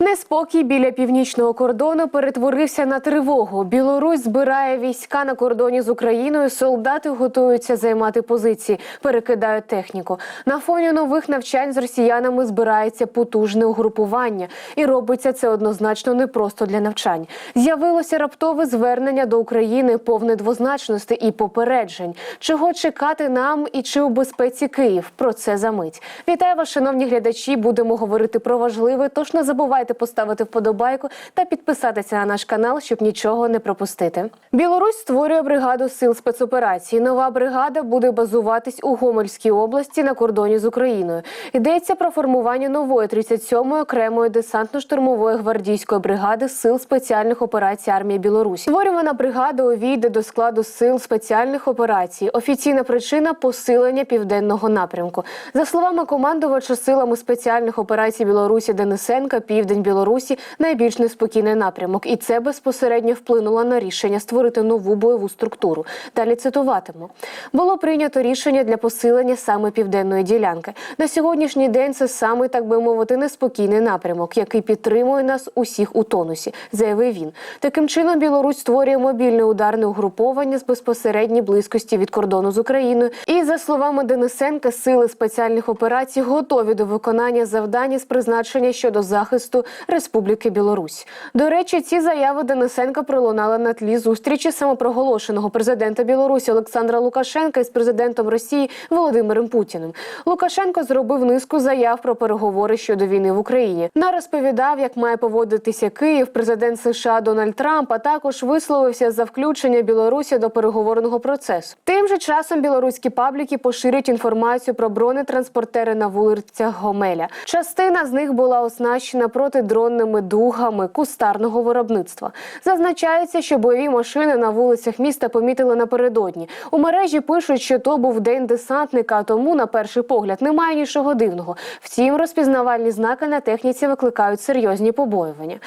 Неспокій біля північного кордону перетворився на тривогу. Білорусь збирає війська на кордоні з Україною. Солдати готуються займати позиції, перекидають техніку. На фоні нових навчань з росіянами збирається потужне угрупування, і робиться це однозначно не просто для навчань. З'явилося раптове звернення до України, повне двозначності і попереджень. Чого чекати нам і чи у безпеці Київ? Про це за мить. Вітаю вас, шановні глядачі. Будемо говорити про важливе. Тож не забувайте поставити вподобайку та підписатися на наш канал, щоб нічого не пропустити. Білорусь створює бригаду сил спецоперацій. Нова бригада буде базуватись у Гомельській області на кордоні з Україною. Йдеться про формування нової 37-ї окремої десантно-штурмової гвардійської бригади сил спеціальних операцій армії Білорусі. Створювана бригада увійде до складу сил спеціальних операцій. Офіційна причина посилення південного напрямку. За словами командувача силами спеціальних операцій Білорусі Денисенка, південь Білорусі найбільш неспокійний напрямок, і це безпосередньо вплинуло на рішення створити нову бойову структуру. Далі цитуватиму: було прийнято рішення для посилення саме південної ділянки. На сьогоднішній день це саме так би мовити неспокійний напрямок, який підтримує нас усіх у тонусі, заявив він. Таким чином Білорусь створює мобільне ударне угруповання з безпосередній близькості від кордону з Україною. І за словами Денисенка, сили спеціальних операцій готові до виконання завдань з призначення щодо захисту Республіки Білорусь. До речі, ці заяви Денисенка пролунали на тлі зустрічі самопроголошеного президента Білорусі Олександра Лукашенка із президентом Росії Володимиром Путіним. Лукашенко зробив низку заяв про переговори щодо війни в Україні. На розповідав, як має поводитися Київ, президент США Дональд Трамп, а також висловився за включення Білорусі до переговорного процесу. Тим же часом білоруські пабліки поширюють інформацію про бронетранспортери на вулицях Гомеля. Частина з них була оснащена протидронними дугами кустарного виробництва. Зазначається, що бойові машини на вулицях міста помітили напередодні. У мережі пишуть, що то був день десантника, тому, на перший погляд, немає нічого дивного. Втім, розпізнавальні знаки на техніці викликають серйозні побоювання.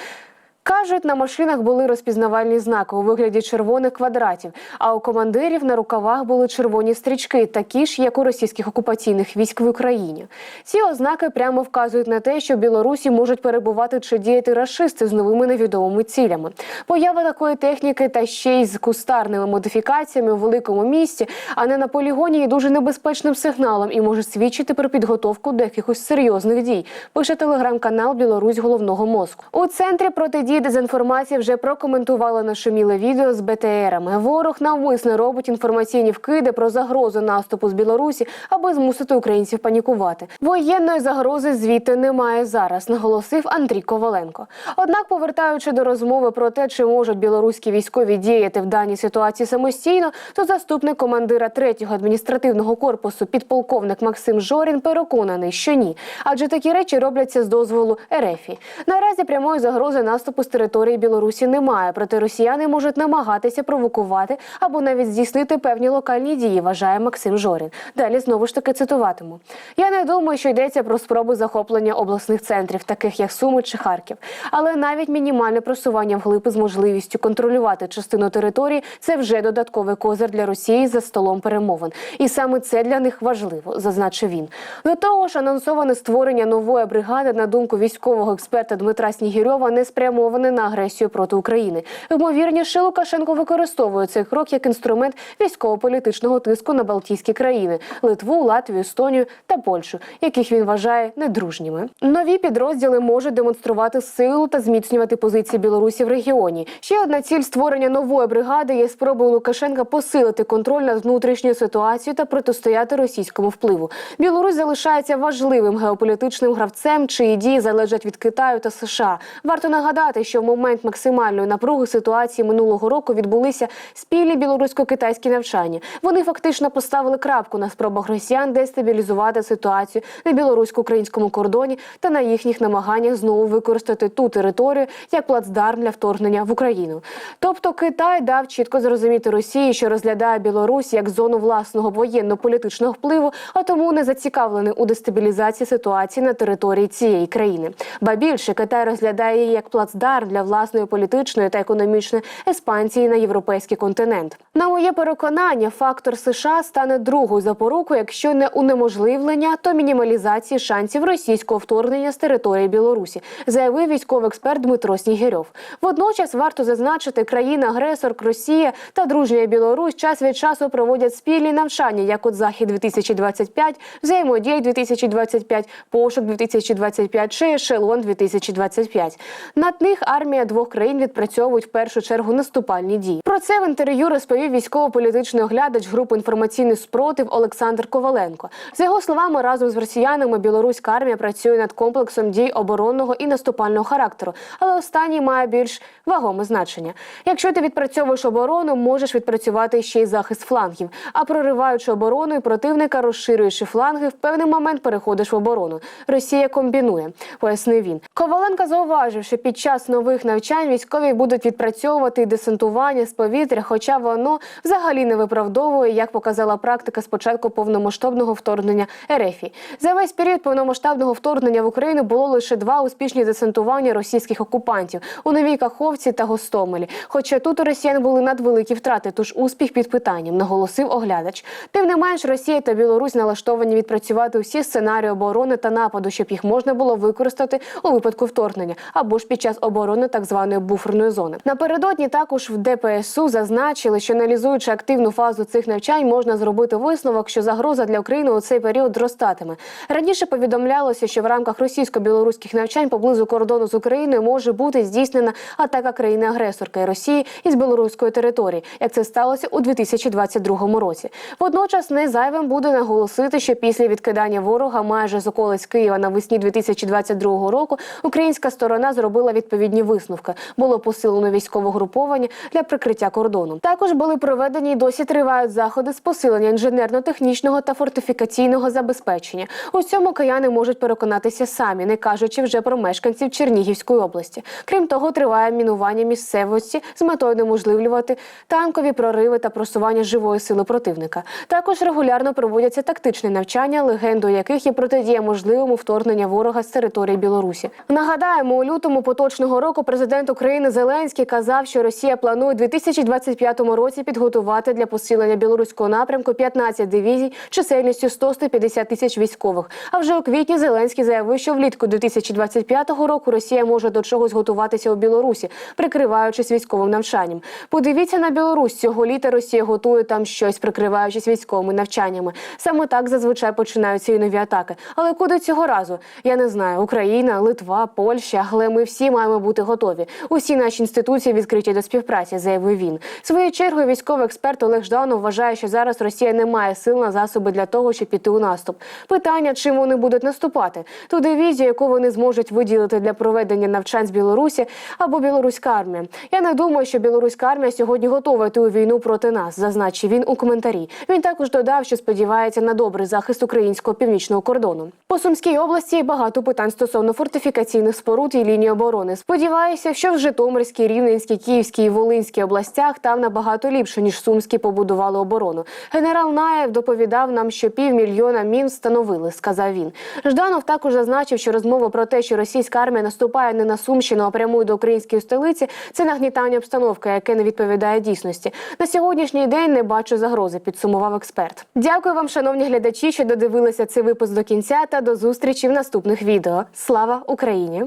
Кажуть, на машинах були розпізнавальні знаки у вигляді червоних квадратів, а у командирів на рукавах були червоні стрічки, такі ж, як у російських окупаційних військ в Україні. Ці ознаки прямо вказують на те, що Білорусі можуть перебувати чи діяти рашисти з новими невідомими цілями. Поява такої техніки та ще й з кустарними модифікаціями у великому місті, а не на полігоні, є дуже небезпечним сигналом і може свідчити про підготовку до якихось серйозних дій. Пише телеграм-канал Білорусь головного мозку. У центрі протидії дезінформації вже прокоментували нашуміле відео з БТРами. Ворог навмисно робить інформаційні вкиди про загрозу наступу з Білорусі, аби змусити українців панікувати. Воєнної загрози звідти немає зараз, наголосив Андрій Коваленко. Однак, повертаючи до розмови про те, чи можуть білоруські військові діяти в даній ситуації самостійно, то заступник командира 3-го адміністративного корпусу, підполковник Максим Жорін, переконаний, що ні, адже такі речі робляться з дозволу РФі. Наразі прямої загрози наступу з території Білорусі немає, проте росіяни можуть намагатися провокувати або навіть здійснити певні локальні дії, вважає Максим Жорін. Далі знову ж таки цитуватиму: я не думаю, що йдеться про спроби захоплення обласних центрів, таких як Суми чи Харків, але навіть мінімальне просування вглиб з можливістю контролювати частину території це вже додатковий козир для Росії за столом перемовин. І саме це для них важливо, зазначив він. До того ж, анонсоване створення нової бригади, на думку військового експерта Дмитра Снігірьова, не спрямоване на агресію проти України. Ймовірніше, Лукашенко використовує цей крок як інструмент військово-політичного тиску на Балтійські країни Литву, Латвію, Естонію та Польщу, яких він вважає недружніми. Нові підрозділи можуть демонструвати силу та зміцнювати позиції Білорусі в регіоні. Ще одна ціль створення нової бригади є спробою Лукашенка посилити контроль над внутрішньою ситуацією та протистояти російському впливу. Білорусь залишається важливим геополітичним гравцем, чиї дії залежать від Китаю та США. Варто нагадати, що в момент максимальної напруги ситуації минулого року відбулися спільні білорусько-китайські навчання. Вони фактично поставили крапку на спробах росіян дестабілізувати ситуацію на білорусько-українському кордоні та на їхніх намаганнях знову використати ту територію як плацдарм для вторгнення в Україну. Тобто Китай дав чітко зрозуміти Росії, що розглядає Білорусь як зону власного воєнно-політичного впливу, а тому не зацікавлений у дестабілізації ситуації на території цієї країни. Ба більше Китай розглядає її як плацдарм плацдарм для власної політичної та економічної еспансії на європейський континент. На моє переконання, фактор США стане другою запорукою, якщо не унеможливлення, то мінімалізації шансів російського вторгнення з території Білорусі, заявив військовий експерт Дмитро Снігирьов. Водночас варто зазначити, країна-агресор Росія та дружня Білорусь час від часу проводять спільні навчання, як от захід 2025, взаємодія 2025, пошук 2025 чи ешелон 2025. Над них армія двох країн відпрацьовують в першу чергу наступальні дії. Про це в інтерв'ю розповів військово-політичний оглядач групи інформаційний спротив Олександр Коваленко. За його словами, разом з росіянами білоруська армія працює над комплексом дій оборонного і наступального характеру, але останній має більш вагоме значення. Якщо ти відпрацьовуєш оборону, можеш відпрацювати ще й захист флангів. А прориваючи оборону і противника, розширюючи фланги, в певний момент переходиш в оборону. Росія комбінує, пояснив він. Коваленко зауважив, що під час нових навчань військові будуть відпрацьовувати десантування з повітря, хоча воно взагалі не виправдовує, як показала практика спочатку повномасштабного вторгнення РФ. За весь період повномасштабного вторгнення в Україну було лише два успішні десантування російських окупантів у Новій Каховці та Гостомелі. Хоча тут у росіян були надвеликі втрати, тож успіх під питанням, наголосив оглядач. Тим не менш, Росія та Білорусь налаштовані відпрацювати всі сценарії оборони та нападу, щоб їх можна було використати у випадку вторгнення або ж під час оборони так званої буферної зони. Напередодні також в ДПСУ зазначили, що аналізуючи активну фазу цих навчань, можна зробити висновок, що загроза для України у цей період зростатиме. Раніше повідомлялося, що в рамках російсько-білоруських навчань поблизу кордону з Україною може бути здійснена атака країни-агресорки Росії із білоруської території, як це сталося у 2022 році. Водночас не зайвим буде наголосити, що після відкидання ворога майже з околиць Києва навесні 2022 року українська сторона зробила відповідні висновки. Було посилено військове груповання для прикриття кордону. Також були проведені і досі тривають заходи з посилення інженерно-технічного та фортифікаційного забезпечення. У цьому кияни можуть переконатися самі, не кажучи вже про мешканців Чернігівської області. Крім того, триває мінування місцевості з метою неможливлювати танкові прориви та просування живої сили противника. Також регулярно проводяться тактичні навчання, легендою яких є протидія можливому вторгнення ворога з території Білорусі. Нагадаємо, у лютому поточного року президент України Зеленський казав, що Росія планує у 2025 році підготувати для посилення білоруського напрямку 15 дивізій чисельністю 100-150 тисяч військових. А вже у квітні Зеленський заявив, що влітку 2025 року Росія може до чогось готуватися у Білорусі, прикриваючись військовим навчанням. Подивіться на Білорусь цього літа. Росія готує там щось, прикриваючись військовими навчаннями. Саме так зазвичай починаються і нові атаки. Але куди цього разу? Я не знаю. Україна, Литва, Польща, але ми всі маємо бути готові. Усі наші інституції відкриті до співпраці, заявив він. Своєю чергою військовий експерт Олег Жданов вважає, що зараз Росія не має сил на засоби для того, щоб піти у наступ. Питання, чим вони будуть наступати? Ту дивізію, яку вони зможуть виділити для проведення навчань з Білорусі або білоруська армія. Я не думаю, що білоруська армія сьогодні готова йти у війну проти нас, зазначив він у коментарі. Він також додав, що сподівається на добрий захист українського північного кордону. По Сумській області багато питань стосовно фортифікаційних споруд і лінії оборони. Сподіваюся, що в Житомирській, Рівненській, Київській і Волинській областях там набагато ліпше ніж Сумські побудували оборону. Генерал Наєв доповідав нам, що півмільйона мін встановили, сказав він. Жданов також зазначив, що розмова про те, що російська армія наступає не на Сумщину, а прямує до української столиці, це нагнітання обстановки, яке не відповідає дійсності. На сьогоднішній день не бачу загрози, підсумував експерт. Дякую вам, шановні глядачі, що додивилися цей випуск до кінця та до зустрічі в наступних відео. Слава Україні!